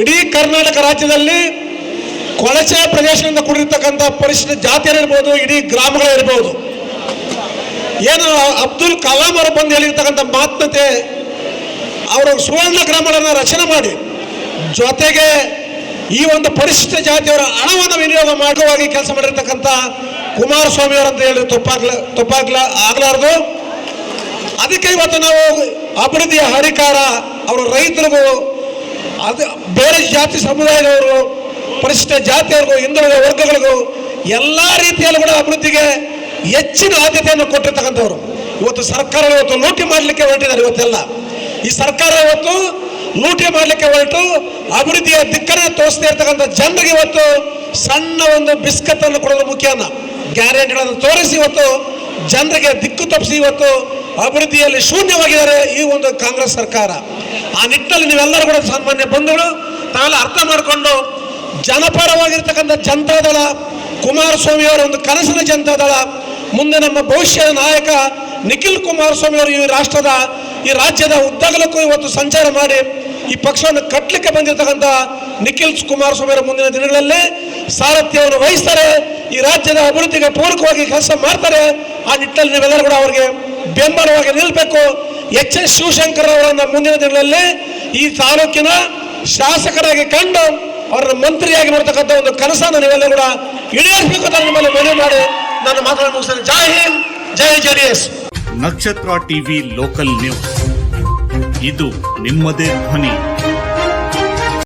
ಇಡೀ ಕರ್ನಾಟಕ ರಾಜ್ಯದಲ್ಲಿ ಕೊಳಚೆ ಪ್ರದೇಶದಿಂದ ಕೂಡಿರ್ತಕ್ಕಂಥ ಪರಿಶಿಷ್ಟ ಜಾತಿಯರಿರ್ಬೋದು ಇಡೀ ಗ್ರಾಮಗಳಿರ್ಬೋದು ಏನು ಅಬ್ದುಲ್ ಕಲಾಂ ಅವರು ಬಂದು ಹೇಳಿರ್ತಕ್ಕಂಥ ಮಾತುಕತೆ ಅವರು ಸುವರ್ಣ ಗ್ರಾಮಗಳನ್ನು ರಚನೆ ಮಾಡಿ, ಜೊತೆಗೆ ಈ ಒಂದು ಪರಿಶಿಷ್ಟ ಜಾತಿಯವರ ಹಣವನ್ನು ವಿನಿಯೋಗ ಮಾಡುವಾಗಿ ಕೆಲಸ ಮಾಡಿರ್ತಕ್ಕಂಥ ಕುಮಾರಸ್ವಾಮಿ ಅವರಂತ ಹೇಳಿ ತಪ್ಪಾಗ್ಲ ತಪ್ಪಾಗ್ಲ ಆಗ್ಲಾರ್ದು. ಅದಕ್ಕೆ ಇವತ್ತು ನಾವು ಅಭಿವೃದ್ಧಿಯ ಹರಿಕಾರ, ಅವರು ರೈತರಿಗೂ ಅದು ಬೇರೆ ಜಾತಿ ಸಮುದಾಯದವರು ಪರಿಶಿಷ್ಟ ಜಾತಿಯವ್ರಿಗೂ, ಹಿಂದುಳಿದ ವರ್ಗಗಳಿಗೂ ಎಲ್ಲ ರೀತಿಯಲ್ಲೂ ಕೂಡ ಅಭಿವೃದ್ಧಿಗೆ ಹೆಚ್ಚಿನ ಆದ್ಯತೆಯನ್ನು ಕೊಟ್ಟಿರ್ತಕ್ಕಂಥವ್ರು. ಇವತ್ತು ಸರ್ಕಾರ ಇವತ್ತು ಲೂಟಿ ಮಾಡಲಿಕ್ಕೆ ಹೊರಟಿದ್ದಾರೆ ಇವತ್ತೆಲ್ಲ. ಈ ಸರ್ಕಾರ ಇವತ್ತು ಲೂಟಿ ಮಾಡಲಿಕ್ಕೆ ಹೊರಟು, ಅಭಿವೃದ್ಧಿಯ ದಿಕ್ಕನ್ನು ತೋರಿಸ್ತಾ ಇರ್ತಕ್ಕಂಥ ಜನರಿಗೆ ಇವತ್ತು ಸಣ್ಣ ಒಂದು ಬಿಸ್ಕತ್ ಅನ್ನು ಕೊಡೋದು ಮುಖ್ಯನ. ಗ್ಯಾರಂಟಿಗಳನ್ನು ತೋರಿಸಿ ಇವತ್ತು ಜನರಿಗೆ ದಿಕ್ಕು ತಪ್ಪಿಸಿ ಇವತ್ತು ಅಭಿವೃದ್ಧಿಯಲ್ಲಿ ಶೂನ್ಯವಾಗಿದ್ದಾರೆ ಈ ಒಂದು ಕಾಂಗ್ರೆಸ್ ಸರ್ಕಾರ. ಆ ನಿಟ್ಟಿನಲ್ಲಿ ನೀವೆಲ್ಲರೂ ಕೂಡ ಸಾಮಾನ್ಯ ಬಂಧುಗಳು, ತಾವೆಲ್ಲ ಅರ್ಥ ಮಾಡಿಕೊಂಡು ಜನಪರವಾಗಿರ್ತಕ್ಕಂಥ ಜನತಾದಳ, ಕುಮಾರಸ್ವಾಮಿ ಅವರ ಒಂದು ಕನಸಿನ ಜನತಾದಳ, ಮುಂದೆ ನಮ್ಮ ಭವಿಷ್ಯದ ನಾಯಕ ನಿಖಿಲ್ ಕುಮಾರಸ್ವಾಮಿ ಅವರು ಈ ರಾಷ್ಟ್ರದ, ಈ ರಾಜ್ಯದ ಉದ್ದಗಲಕ್ಕೂ ಇವತ್ತು ಸಂಚಾರ ಮಾಡಿ ಈ ಪಕ್ಷವನ್ನು ಕಟ್ಟಲಿಕ್ಕೆ ಬಂದಿರತಕ್ಕಂಥ ನಿಖಿಲ್ ಕುಮಾರಸ್ವಾಮಿ ಅವರ ಮುಂದಿನ ದಿನಗಳಲ್ಲಿ ಸಾರಥ್ಯವನ್ನು ವಹಿಸ್ತಾರೆ, ಈ ರಾಜ್ಯದ ಅಭಿವೃದ್ಧಿಗೆ ಪೂರಕವಾಗಿ ಕೆಲಸ ಮಾಡ್ತಾರೆ. ಆ ನಿಟ್ಟಿನಲ್ಲಿ ನೀವೆಲ್ಲರೂ ಕೂಡ ಅವರಿಗೆ ಬೆಂಬಲವಾಗಿ ನಿಲ್ಲಬೇಕು ಎಚ್ ಎಸ್ ಶಿವಶಂಕರ್ ಅವರನ್ನ ಮುಂದಿನ ದಿನಗಳಲ್ಲಿ ಈ ತಾಲೂಕಿನ ಶಾಸಕರಾಗಿ ಕಂಡು ಅವರ ಮಂತ್ರಿಯಾಗಿ ಮಾಡ್ತಕ್ಕಂಥ ಒಂದು ಕನಸನ್ನು ನೀವೆಲ್ಲ ಕೂಡ ಈಡೇರಿಸಬೇಕು ಅಂತ ನಿಮ್ಮಲ್ಲಿ ಮನವಿ ಮಾಡಿ ನನ್ನ ಮಾತನಾಡಲು ಮುಗಿಸ್ತೇನೆ. ಜೈ ಹಿಂದ್, ಜೈ J S Nakshatra TV local news. ಇದು ನಿಮ್ಮದೇ ಧ್ವನಿ.